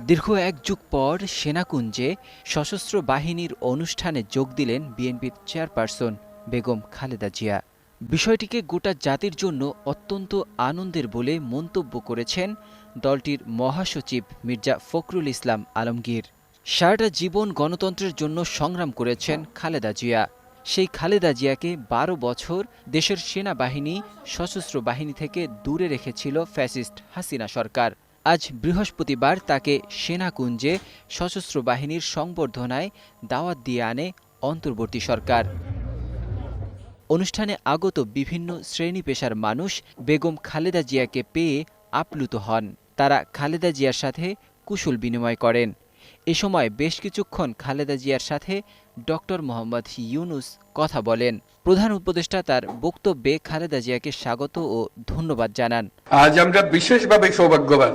দীর্ঘ এক যুগ পর সেনাকুঞ্জে সশস্ত্র বাহিনীর অনুষ্ঠানে যোগ দিলেন বিএনপির চেয়ারপারসন বেগম খালেদা জিয়া। বিষয়টিকে গোটা জাতির জন্য অত্যন্ত আনন্দের বলে মন্তব্য করেছেন দলটির মহাসচিব মির্জা ফখরুল ইসলাম আলমগীর। সারাটা জীবন গণতন্ত্রের জন্য সংগ্রাম করেছেন খালেদা জিয়া। সেই খালেদা জিয়াকে বারো বছর দেশের সেনাবাহিনী, সশস্ত্র বাহিনী থেকে দূরে রেখেছিল ফ্যাসিস্ট হাসিনা সরকার। আজ বৃহস্পতিবার তাকে সেনাকুঞ্জে সশস্ত্র বাহিনীর সংবর্ধনায় দাওয়াত দিয়ে আনে অন্তর্বর্তী সরকার। অনুষ্ঠানে আগত বিভিন্ন শ্রেণি পেশার মানুষ বেগম খালেদা জিয়াকে পেয়ে আপ্লুত হন। তারা খালেদা জিয়ার সাথে কুশল বিনিময় করেন। এ সময় বেশ কিছুক্ষণ খালেদা জিয়ার সাথে ডক্টর মোহাম্মদ ইউনুস কথা বলেন। প্রধান উপদেষ্টা তার বক্তব্যে খালেদা জিয়াকে স্বাগত ও ধন্যবাদ জানান। আজ আমরা বিশেষভাবে সৌভাগ্যবান।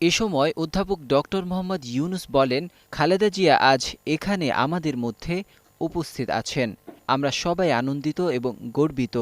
এ সময় অধ্যাপক ডক্টর মোহাম্মদ ইউনুস বলেন, খালেদা জিয়া আজ এখানে আমাদের মধ্যে উপস্থিত আছেন। আমরা সবাই আনন্দিত এবং গর্বিত।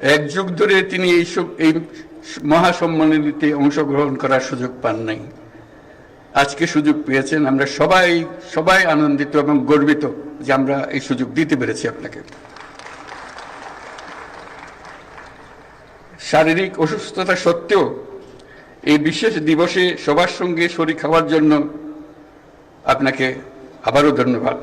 এক যুগ ধরে তিনি এই এই মহাসম্মেলনীতে অংশগ্রহণ করার সুযোগ পান নাই। আজকে সুযোগ পেয়েছেন। আমরা সবাই সবাই আনন্দিত এবং গর্বিত যে আমরা এই সুযোগ দিতে পেরেছি আপনাকে। শারীরিক অসুস্থতা সত্ত্বেও এই বিশেষ দিবসে সবার সঙ্গে শরীর খাওয়ার জন্য আপনাকে আবারও ধন্যবাদ।